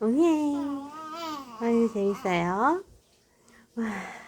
웅해 아유 재밌어요. 와.